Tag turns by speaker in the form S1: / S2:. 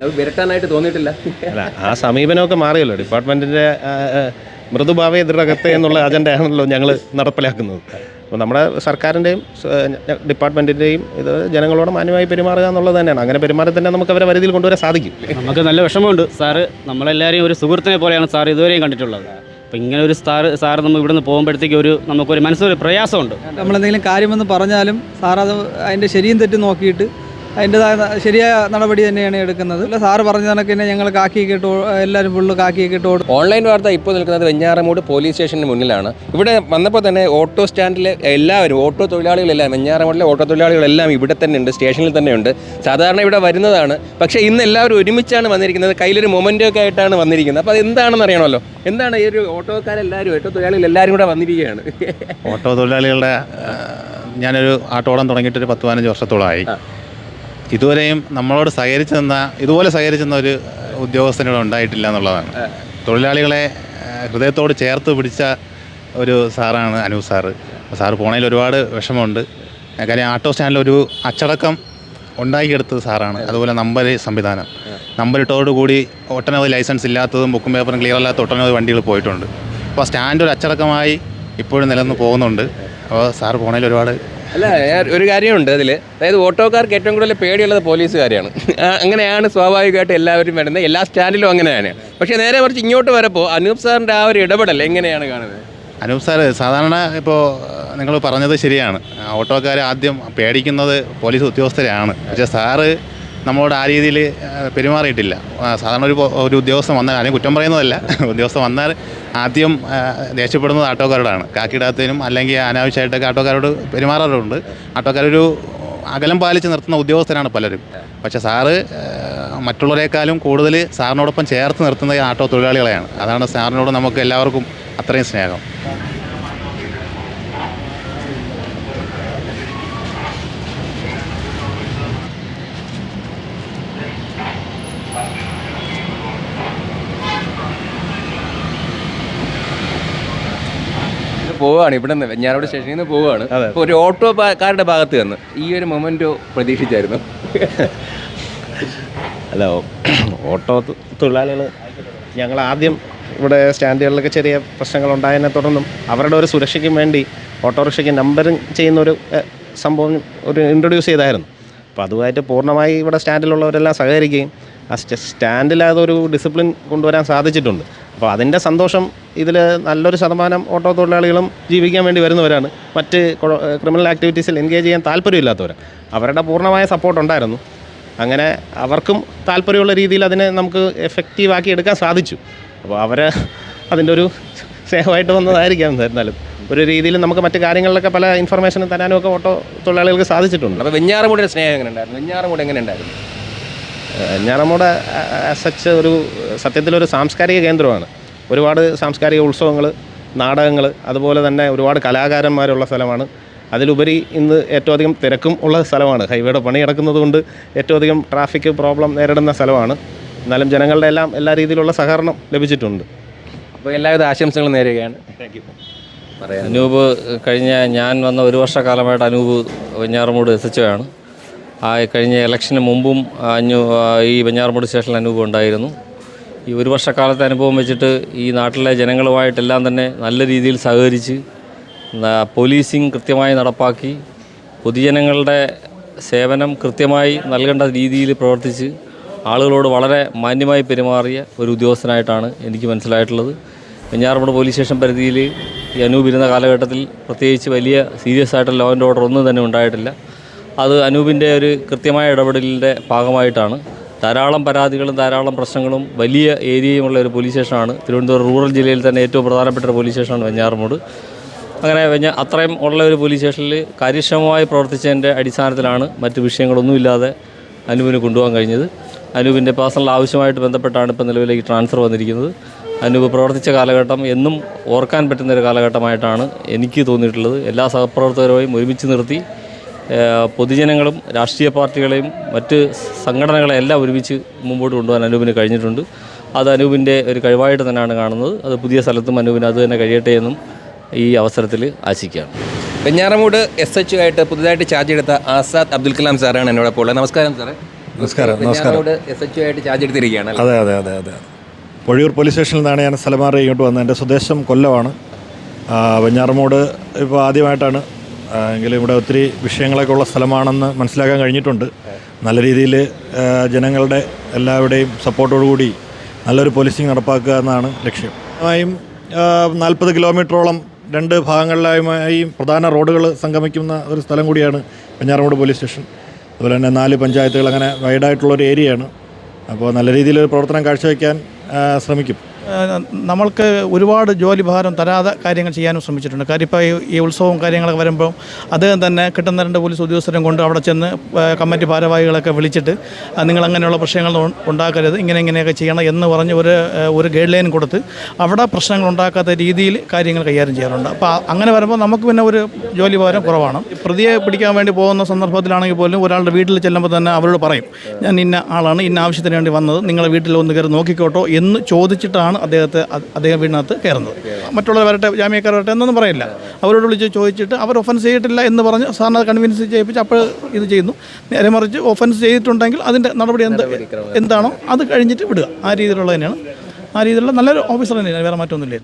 S1: അത് വിരട്ടാനായിട്ട് തോന്നിയിട്ടില്ല.
S2: അല്ല ആ സമീപനമൊക്കെ മാറിയല്ലോ. ഡിപ്പാർട്ട്മെന്റിന്റെ മൃദുഭാവേ ദൃഢകത്തെ എന്നുള്ള അജണ്ട ആണല്ലോ ഞങ്ങൾ നടപ്പിലാക്കുന്നത്. അപ്പോൾ നമ്മുടെ സർക്കാരിന്റെയും ഡിപ്പാർട്ട്മെന്റിന്റെയും ഇത് ജനങ്ങളോട് മാന്യമായി പെരുമാറുക എന്നുള്ളത് തന്നെയാണ്. അങ്ങനെ പെരുമാറി തന്നെ നമുക്ക് അവരെ വരുതിയിൽ കൊണ്ടുവരാൻ സാധിക്കും.
S3: നമുക്ക് നല്ല വിഷമമുണ്ട്. സാറ് നമ്മളെല്ലാവരെയും ഒരു സുഹൃത്തിനെ പോലെയാണ് സാർ ഇതുവരെയും കണ്ടിട്ടുള്ളത്. അപ്പോൾ ഇങ്ങനെ ഒരു സാർ സാർ നമ്മൾ ഇവിടുന്ന് പോകുമ്പോഴത്തേക്ക് ഒരു നമുക്കൊരു മനസ്സിലൊരു പ്രയാസമുണ്ട്.
S4: നമ്മളെന്തെങ്കിലും കാര്യമെന്ന് പറഞ്ഞാലും സാർ അത് അതിന്റെ ശരിയും തെറ്റും നോക്കിയിട്ട് അതിന്റെതായ ശരിയായ നടപടി തന്നെയാണ് എടുക്കുന്നത്. അല്ല സാറ് പറഞ്ഞ കണക്ക് തന്നെ ഞങ്ങൾ കാക്കിയൊക്കെ ഇട്ട് എല്ലാവരും ഫുള്ള് കാക്കിയൊക്കെ ഇട്ട്
S1: ഓൺലൈൻ വാർത്ത ഇപ്പോൾ നിൽക്കുന്നത് വെഞ്ഞാറമൂട് പോലീസ് സ്റ്റേഷന് മുന്നിലാണ്. ഇവിടെ വന്നപ്പോൾ തന്നെ ഓട്ടോ സ്റ്റാൻഡിലെ എല്ലാവരും ഓട്ടോ തൊഴിലാളികളെല്ലാം വെഞ്ഞാറമൂടിലെ ഓട്ടോ തൊഴിലാളികളെല്ലാം ഇവിടെ തന്നെ ഉണ്ട് സ്റ്റേഷനിൽ തന്നെ ഉണ്ട്. സാധാരണ ഇവിടെ വരുന്നതാണ്. പക്ഷേ ഇന്ന് എല്ലാവരും ഒരുമിച്ചാണ് വന്നിരിക്കുന്നത്. കയ്യിലൊരു മൊമെന്റോ ഒക്കെ ആയിട്ടാണ് വന്നിരിക്കുന്നത്. അപ്പോൾ അത് എന്താണെന്ന് അറിയണമല്ലോ? എന്താണ് ഈ ഒരു ഓട്ടോക്കാരെല്ലാവരും ഓട്ടോ തൊഴിലാളികൾ എല്ലാവരും കൂടെ വന്നിരിക്കുകയാണ്?
S5: ഓട്ടോ തൊഴിലാളികളുടെ ഞാനൊരു ആട്ടോളം തുടങ്ങിയിട്ടൊരു പത്ത് പതിനഞ്ച് വർഷത്തോളമായി. ഇതുവരെയും നമ്മളോട് സഹകരിച്ചു നിന്ന ഇതുപോലെ സഹകരിച്ചു നിന്ന ഒരു ഉദ്യോഗസ്ഥനിവിടെ ഉണ്ടായിട്ടില്ല എന്നുള്ളതാണ്. തൊഴിലാളികളെ ഹൃദയത്തോട് ചേർത്ത് പിടിച്ച ഒരു സാറാണ് അനൂപ് സാറ്. സാറ് പോണതിൽ ഒരുപാട് വിഷമമുണ്ട്. കാര്യം ആട്ടോ സ്റ്റാൻഡിൽ ഒരു അച്ചടക്കം ഉണ്ടാക്കിയെടുത്തത് സാറാണ്. അതുപോലെ നമ്പർ സംവിധാനം. നമ്പർ ഇട്ടതോടുകൂടി ഒട്ടനവധി ലൈസൻസ് ഇല്ലാത്തതും ബുക്കും പേപ്പറും ക്ലിയർ അല്ലാത്ത ഒട്ടനവധി വണ്ടികൾ പോയിട്ടുണ്ട്. അപ്പോൾ സ്റ്റാൻഡ് ഒരു അച്ചടക്കമായി ഇപ്പോഴും നിലനിന്ന് പോകുന്നുണ്ട്. അപ്പോൾ സാറ് പോണതിൽ ഒരുപാട്
S1: അല്ല ഒരു കാര്യമുണ്ട് അതിൽ അതായത് ഓട്ടോക്കാർക്ക് ഏറ്റവും കൂടുതൽ പേടിയുള്ളത് പോലീസുകാരെയാണ്. അങ്ങനെയാണ് സ്വാഭാവികമായിട്ട് എല്ലാവരും വരുന്നത്. എല്ലാ സ്റ്റാൻഡിലും അങ്ങനെയാണ്. പക്ഷേ നേരെ കുറച്ച് ഇങ്ങോട്ട് വരപ്പോൾ അനൂപ് സാറിന്റെ ആ ഒരു ഇടപെടൽ എങ്ങനെയാണ് കാണുന്നത്?
S5: അനൂപ് സാർ സാധാരണ ഇപ്പോൾ നിങ്ങൾ പറഞ്ഞത് ശരിയാണ്. ഓട്ടോക്കാർ ആദ്യം പേടിക്കുന്നത് പോലീസ് ഉദ്യോഗസ്ഥരാണ് പക്ഷേ സാറ് നമ്മളോട് ആ രീതിയിൽ പെരുമാറിയിട്ടില്ല. സാധാരണ ഒരു ഒരു ഉദ്യോഗസ്ഥൻ വന്നാൽ അതിനെ കുറ്റം പറയുന്നതല്ല. ഉദ്യോഗസ്ഥൻ വന്നാൽ ആദ്യം ദേഷ്യപ്പെടുന്നത് ആട്ടോക്കാരോടാണ്. കാക്കിടാത്തതിനും അല്ലെങ്കിൽ അനാവശ്യമായിട്ടൊക്കെ ആട്ടോക്കാരോട് പെരുമാറാറുണ്ട്. ആട്ടോക്കാരൊരു അകലം പാലിച്ച് നിർത്തുന്ന ഉദ്യോഗസ്ഥരാണ് പലരും. പക്ഷേ സാറ് മറ്റുള്ളവരെക്കാളും കൂടുതൽ സാറിനോടൊപ്പം ചേർത്ത് നിർത്തുന്ന ഈ ആട്ടോ തൊഴിലാളികളെയാണ്. അതാണ് സാറിനോട് നമുക്ക് എല്ലാവർക്കും അത്രയും സ്നേഹം.
S1: പോവുകയാണ്. ഇവിടെ നിന്ന് ഞാനിവിടെ സ്റ്റേഷനിൽ നിന്ന് പോവുകയാണ്. ഒരു ഓട്ടോ ഓട്ടോക്കാരുടെ ഭാഗത്ത് നിന്ന് ഈ ഒരു മൊമെന്റോ പ്രതീക്ഷിച്ചായിരുന്നു.
S2: അല്ല ഓട്ടോ തൊഴിലാളികൾ ഞങ്ങൾ ആദ്യം ഇവിടെ സ്റ്റാൻഡുകളിലൊക്കെ ചെറിയ പ്രശ്നങ്ങൾ ഉണ്ടായതിനെ തുടർന്നും അവരുടെ ഒരു സുരക്ഷയ്ക്കും വേണ്ടി ഓട്ടോറിക്ഷയ്ക്ക് നമ്പറിങ് ചെയ്യുന്ന ഒരു സംഭവം ഒരു ഇൻട്രൊഡ്യൂസ് ചെയ്തായിരുന്നു. അപ്പോൾ അതുമായിട്ട് പൂർണമായി ഇവിടെ സ്റ്റാൻഡിലുള്ളവരെല്ലാം സഹകരിക്കുകയും ആ സ്റ്റ- സ്റ്റാൻഡിൽ അതൊരു ഡിസിപ്ലിൻ കൊണ്ടുവരാൻ സാധിച്ചിട്ടുണ്ട്. അപ്പോൾ അതിന്റെ സന്തോഷം ഇതിൽ നല്ലൊരു ശതമാനം ഓട്ടോ തൊഴിലാളികളും ജീവിക്കാൻ വേണ്ടി വരുന്നവരാണ്. മറ്റ് ക്രിമിനൽ ആക്ടിവിറ്റീസിൽ എൻഗേജ് ചെയ്യാൻ താല്പര്യമില്ലാത്തവരാണ് അവരുടെ പൂർണമായ സപ്പോർട്ട് ഉണ്ടായിരുന്നു അങ്ങനെ അവർക്കും താല്പര്യമുള്ള രീതിയിൽ അതിനെ നമുക്ക് എഫക്റ്റീവാക്കി എടുക്കാൻ സാധിച്ചു. അപ്പോൾ അവർ അതിന്റെ ഒരു സ്നേഹമായിട്ട് വന്നതായിരിക്കാം എന്നാലും ഒരു രീതിയിൽ നമുക്ക് മറ്റു കാര്യങ്ങളിലൊക്കെ പല ഇൻഫർമേഷനും തരാനും ഒക്കെ ഓട്ടോ തൊഴിലാളികൾക്ക് സാധിച്ചിട്ടുണ്ട്.
S1: അപ്പോൾ വെഞ്ഞാറുമൂടിയുടെ സ്നേഹം എങ്ങനെ ഉണ്ടായിരുന്നു വെഞ്ഞാറമൂട് എങ്ങനെ ഉണ്ടായിരുന്നു
S2: ഞാൻ നമ്മുടെ സച്ച് ഒരു സത്യത്തിലൊരു സാംസ്കാരിക കേന്ദ്രമാണ്. ഒരുപാട് സാംസ്കാരിക ഉത്സവങ്ങൾ നാടകങ്ങൾ അതുപോലെ തന്നെ ഒരുപാട് കലാകാരന്മാരുള്ള സ്ഥലമാണ്. അതിലുപരി ഇന്ന് ഏറ്റവും അധികം തിരക്കും ഉള്ള സ്ഥലമാണ്. ഹൈവേയുടെ പണി കിടക്കുന്നത് കൊണ്ട് ഏറ്റവും അധികം ട്രാഫിക് പ്രോബ്ലം നേരിടുന്ന സ്ഥലമാണ്. എന്നാലും ജനങ്ങളുടെ എല്ലാം എല്ലാ രീതിയിലുള്ള സഹകരണം ലഭിച്ചിട്ടുണ്ട്.
S1: അപ്പോൾ എല്ലാവിധ ആശംസകളും നേരുകയാണ്. പറയാം.
S6: അനൂപ് കഴിഞ്ഞ ഞാൻ വന്ന ഒരു വർഷക്കാലമായിട്ട് അനൂപ് വെഞ്ഞാറമൂട് ഒ ആ കഴിഞ്ഞ ഇലക്ഷന് മുമ്പും അഞ്ഞു ഈ വെഞ്ഞാറമൂട് സ്റ്റേഷനിൽ അനുഭവം ഉണ്ടായിരുന്നു. ഈ ഒരു വർഷക്കാലത്തെ അനുഭവം വെച്ചിട്ട് ഈ നാട്ടിലെ ജനങ്ങളുമായിട്ടെല്ലാം തന്നെ നല്ല രീതിയിൽ സഹകരിച്ച് പോലീസിങ് കൃത്യമായി നടപ്പാക്കി പൊതുജനങ്ങളുടെ സേവനം കൃത്യമായി നൽകേണ്ട രീതിയിൽ പ്രവർത്തിച്ച് ആളുകളോട് വളരെ മാന്യമായി പെരുമാറിയ ഒരു ഉദ്യോഗസ്ഥനായിട്ടാണ് എനിക്ക് മനസ്സിലായിട്ടുള്ളത്. വെഞ്ഞാറമൂട് പോലീസ് സ്റ്റേഷൻ പരിധിയിൽ ഈ അനൂപ് ഇരുന്ന കാലഘട്ടത്തിൽ പ്രത്യേകിച്ച് വലിയ സീരിയസ് ആയിട്ടുള്ള ലോ ആൻഡ് ഓർഡർ ഒന്നും തന്നെ ഉണ്ടായിട്ടില്ല. അത് അനൂപിന്റെ ഒരു കൃത്യമായ ഇടപെടലിന്റെ ഭാഗമായിട്ടാണ്. ധാരാളം പരാതികളും ധാരാളം പ്രശ്നങ്ങളും വലിയ ഏരിയയുമുള്ള ഒരു പോലീസ് സ്റ്റേഷനാണ് തിരുവനന്തപുരം റൂറൽ ജില്ലയിൽ തന്നെ ഏറ്റവും പ്രധാനപ്പെട്ട ഒരു പോലീസ് സ്റ്റേഷനാണ് വെഞ്ഞാറമൂട്. അങ്ങനെ വെഞ്ഞ അത്രയും ഉള്ള ഒരു പോലീസ് സ്റ്റേഷനിൽ കാര്യക്ഷമമായി പ്രവർത്തിച്ചതിന്റെ അടിസ്ഥാനത്തിലാണ് മറ്റ് വിഷയങ്ങളൊന്നുമില്ലാതെ അനൂപിന് കൊണ്ടുപോകാൻ കഴിഞ്ഞത്. അനൂപിന്റെ പേഴ്സണൽ ആവശ്യമായിട്ട് ബന്ധപ്പെട്ടാണ് ഇപ്പോൾ നിലവിലേക്ക് ട്രാൻസ്ഫർ വന്നിരിക്കുന്നത്. അനൂപ് പ്രവർത്തിച്ച കാലഘട്ടം എന്നും ഓർക്കാൻ പറ്റുന്ന ഒരു കാലഘട്ടമായിട്ടാണ് എനിക്ക് തോന്നിയിട്ടുള്ളത്. എല്ലാ സഹപ്രവർത്തകരുമായും ഒരുമിച്ച് നിർത്തി പൊതുജനങ്ങളും രാഷ്ട്രീയ പാർട്ടികളെയും മറ്റ് സംഘടനകളെ എല്ലാം ഒരുമിച്ച് മുമ്പോട്ട് കൊണ്ടുപോകാൻ അനൂപിന് കഴിഞ്ഞിട്ടുണ്ട്. അത് അനൂപിന്റെ ഒരു കഴിവായിട്ട് തന്നെയാണ് കാണുന്നത്. അത് പുതിയ സ്ഥലത്തും അനൂപിന് അത് തന്നെ കഴിയട്ടെ എന്നും ഈ അവസരത്തിൽ ആശിക്കുകയാണ്.
S1: വെഞ്ഞാറമൂട് എസ് എച്ച് ആയിട്ട് പുതുതായിട്ട് ചാർജ് എടുത്ത ആസാദ് അബ്ദുൽ കലാം സാറാണ് എന്നോടൊപ്പം ഉള്ളത്. നമസ്കാരം സാറേ.
S7: നമസ്കാരം നമസ്കാരം.
S1: എസ് എച്ച് ആയിട്ട് ചാർജ് എടുത്തിരിക്കുകയാണ്
S7: അതെ അതെ അതെ അതെ. പൊഴിയൂർ പോലീസ് സ്റ്റേഷനിൽ നിന്നാണ് ഞാൻ സ്ഥലം മാറി ഇങ്ങോട്ട് വന്നത്. എന്റെ സ്വദേശം കൊല്ലമാണ്. വെഞ്ഞാറമൂട് ഇപ്പോൾ ആദ്യമായിട്ടാണ് എങ്കിലും ഇവിടെ ഒത്തിരി വിഷയങ്ങളൊക്കെ ഉള്ള സ്ഥലമാണെന്ന് മനസ്സിലാക്കാൻ കഴിഞ്ഞിട്ടുണ്ട്. നല്ല രീതിയിൽ ജനങ്ങളുടെ എല്ലാവരുടെയും സപ്പോർട്ടോടുകൂടി നല്ലൊരു പോലീസിങ് നടപ്പാക്കുക എന്നാണ് ലക്ഷ്യം. ആയും നാൽപ്പത് കിലോമീറ്ററോളം രണ്ട് ഭാഗങ്ങളിലായി പ്രധാന റോഡുകൾ സംഗമിക്കുന്ന ഒരു സ്ഥലം കൂടിയാണ് പഞ്ഞാറമൂട് പോലീസ് സ്റ്റേഷൻ. അതുപോലെ തന്നെ നാല് പഞ്ചായത്തുകൾ അങ്ങനെ വൈഡായിട്ടുള്ളൊരു ഏരിയയാണ്. അപ്പോൾ നല്ല രീതിയിൽ പ്രവർത്തനം കാഴ്ചവെക്കാൻ ശ്രമിക്കും.
S8: നമ്മൾക്ക് ഒരുപാട് ജോലി ഭാരം തരാതെ കാര്യങ്ങൾ ചെയ്യാനും ശ്രമിച്ചിട്ടുണ്ട്. കാര്യം ഇപ്പോൾ ഈ- ഉത്സവവും കാര്യങ്ങളൊക്കെ വരുമ്പോൾ അദ്ദേഹം തന്നെ കിട്ടുന്ന രണ്ട് പോലീസ് ഉദ്യോഗസ്ഥരും കൊണ്ട് അവിടെ ചെന്ന് കമ്മിറ്റി ഭാരവാഹികളൊക്കെ വിളിച്ചിട്ട് നിങ്ങൾ അങ്ങനെയുള്ള പ്രശ്നങ്ങൾ ഉണ്ടാക്കരുത് ഇങ്ങനെ ഇങ്ങനെയൊക്കെ ചെയ്യണം എന്ന് പറഞ്ഞ് ഒരു ഒരു ഗൈഡ് ലൈൻ കൊടുത്ത് അവിടെ പ്രശ്നങ്ങൾ ഉണ്ടാക്കാത്ത രീതിയിൽ കാര്യങ്ങൾ കൈകാര്യം ചെയ്യാറുണ്ട്. അപ്പോൾ അങ്ങനെ വരുമ്പോൾ നമുക്ക് പിന്നെ ഒരു ജോലി ഭാരം കുറവാണ്. പ്രതിയെ പിടിക്കാൻ വേണ്ടി പോകുന്ന സന്ദർഭത്തിലാണെങ്കിൽ പോലും ഒരാളുടെ വീട്ടിൽ ചെല്ലുമ്പോൾ തന്നെ അവരോട് പറയും ഞാൻ ഇന്ന ആളാണ് ഇന്ന ആവശ്യത്തിന് വേണ്ടി വന്നത് നിങ്ങളുടെ വീട്ടിൽ ഒന്ന് കയറി നോക്കിക്കോട്ടോ എന്ന് ചോദിച്ചിട്ടാണ് അദ്ദേഹത്തെ അദ്ദേഹം വീടിനകത്ത് കയറുന്നത്. മറ്റുള്ളവർ വരട്ടെ ജാമ്യക്കാർ വരട്ടെ എന്നൊന്നും പറയില്ല. അവരോട് വിളിച്ച് ചോദിച്ചിട്ട് അവർ ഒഫൻസ് ചെയ്തിട്ടില്ല എന്ന് പറഞ്ഞ് സാറിനെ കൺവിൻസ് ചെയ്യിപ്പിച്ച് അപ്പോൾ ഇത് ചെയ്യുന്നു. നേരെ മറിച്ച് ഒഫൻസ് ചെയ്തിട്ടുണ്ടെങ്കിൽ അതിന്റെ നടപടി എന്ത് എന്താണോ അത് കഴിഞ്ഞിട്ട് വിടുക. ആ രീതിയിലുള്ള തന്നെയാണ്. ആ രീതിയിലുള്ള നല്ലൊരു ഓഫീസർ തന്നെയാണ്. വേറെ മാറ്റമൊന്നുമില്ല.